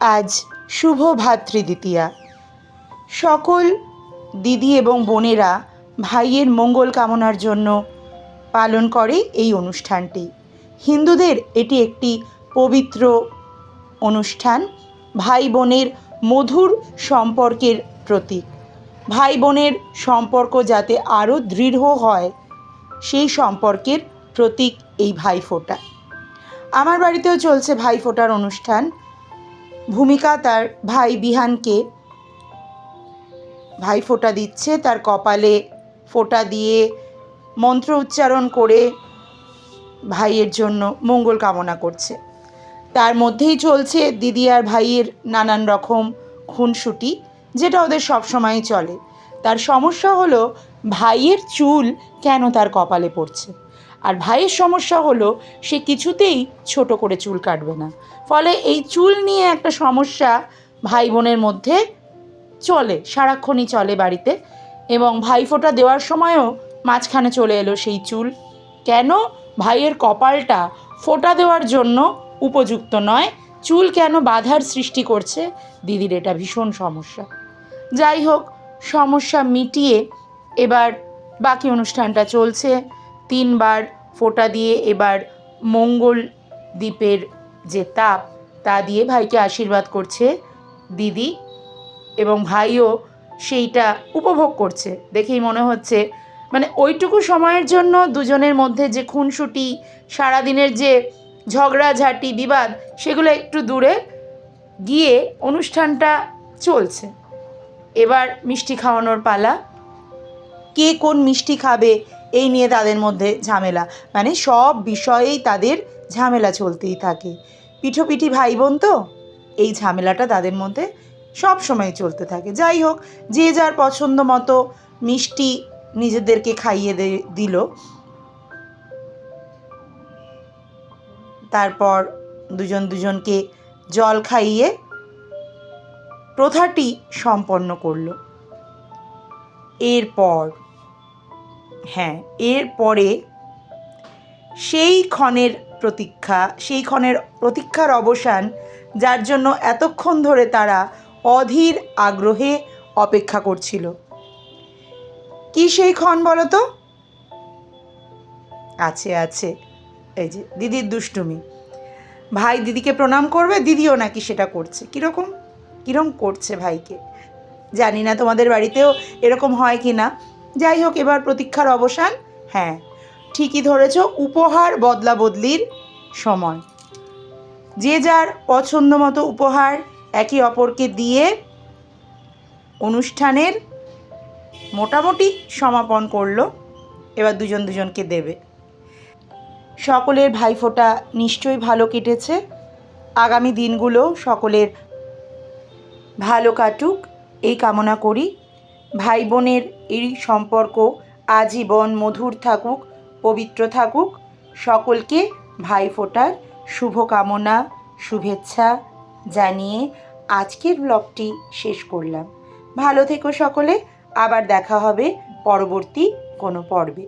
আজ শুভ ভাতৃদ্বিতীয়া সকল দিদি এবং বোনেরা ভাইয়ের মঙ্গল কামনার জন্য পালন করে এই অনুষ্ঠানটি। হিন্দুদের এটি একটি পবিত্র অনুষ্ঠান। ভাই বোনের মধুর সম্পর্কের প্রতীক। ভাই বোনের সম্পর্ক যাতে আরও দৃঢ় হয়, সেই সম্পর্কের প্রতীক এই ভাইফোঁটা। আমার বাড়িতেও চলছে ভাইফোঁটার অনুষ্ঠান। ভূমিকা তার ভাই বিহানকে। ভাই ফোঁটা দিচ্ছে, তার কপালে ফোঁটা দিয়ে মন্ত্র উচ্চারণ করে ভাইয়ের জন্য মঙ্গল কামনা করছে। তার মধ্যেই চলছে দিদি আর ভাইয়ের নানান রকম খুনসুটি, যেটা ওদের সবসময়ই চলে। তার সমস্যা হলো, ভাইয়ের চুল কেন তার কপালে পড়ছে? আর ভাইয়ের সমস্যা হলো সে কিছুতেই ছোট করে চুল কাটবে না। ফলে এই চুল নিয়ে একটা সমস্যা ভাই বোনের মধ্যে চলে, সারাক্ষণই চলে বাড়িতে এবং ভাইফোঁটা দেওয়ার সময়ও মাঝখানে চলে এলো সেই চুল। কেন? ভাইয়ের কপালটা ফোঁটা দেওয়ার জন্য উপযুক্ত নয়। চুল কেন বাধার সৃষ্টি করছে? দিদির এটা ভীষণ সমস্যা। যাই হোক, সমস্যা মিটিয়ে এবার বাকি অনুষ্ঠানটা চলছে। তিনবার ফোঁটা দিয়ে এবার মঙ্গল দ্বীপের যে তাপ, তা দিয়ে ভাইকে আশীর্বাদ করছে দিদি এবং ভাইও সেইটা উপভোগ করছে। দেখেই মনে হচ্ছে মানে ওইটুকু সময়ের জন্য দুজনের মধ্যে যে খুনসুটি, সারাদিনের যে ঝগড়াঝাটি, বিবাদ, সেগুলো একটু দূরে গিয়ে অনুষ্ঠানটা চলছে। এবার মিষ্টি খাওয়ানোর পালা। কে কোন মিষ্টি খাবে এই নিয়ে তাদের মধ্যে ঝামেলা। মানে সব বিষয়েই তাদের ঝামেলা চলতেই থাকে। পিঠোপিঠি ভাই বোন তো, এই ঝামেলাটা তাদের মধ্যে সব সময় চলতে থাকে। যাই হোক, যে যার পছন্দ মতো মিষ্টি নিজেদেরকে খাইয়ে দিল। তারপর দুজন দুজনকে জল খাইয়ে প্রথাটি সম্পন্ন করল। এরপর হ্যাঁ এরপরে সেই ক্ষণের প্রতীক্ষা, সেই ক্ষণের প্রতীক্ষার অবসান, যার জন্য এতক্ষণ ধরে তারা অধীর আগ্রহে অপেক্ষা করছিল। কি সেই ক্ষণ বলো তো? আছে আছে। এই যে, দিদির দুষ্টুমি। ভাই দিদিকে প্রণাম করবে? দিদিও নাকি সেটা করছে। কীরকম? কীরকম করছে ভাইকে? জানি না তোমাদের বাড়িতেও এরকম হয় কি না যাই হোক, এবার প্রতীক্ষার অবসান। হ্যাঁ ঠিকই ধরেছ, উপহার বদলা বদলির সময়। যে যার পছন্দ মতো উপহার একে অপরকে দিয়ে অনুষ্ঠানের মোটামুটি সমাপন করল। এবার দুজন দুজনকে দেবে। সকলের ভাইফোঁটা নিশ্চয়ই ভালো কেটেছে। আগামী দিনগুলো সকলের ভালো কাটুক, এই কামনা করি। ভাই বোনের এই সম্পর্ক আজীবন মধুর থাকুক, পবিত্র থাকুক। সকলকে ভাইফোঁটার শুভকামনা, শুভেচ্ছা জানিয়ে আজকের ব্লগটি শেষ করলাম। ভালো থেকো সকলে, আবার দেখা হবে পরবর্তী কোনো পর্বে।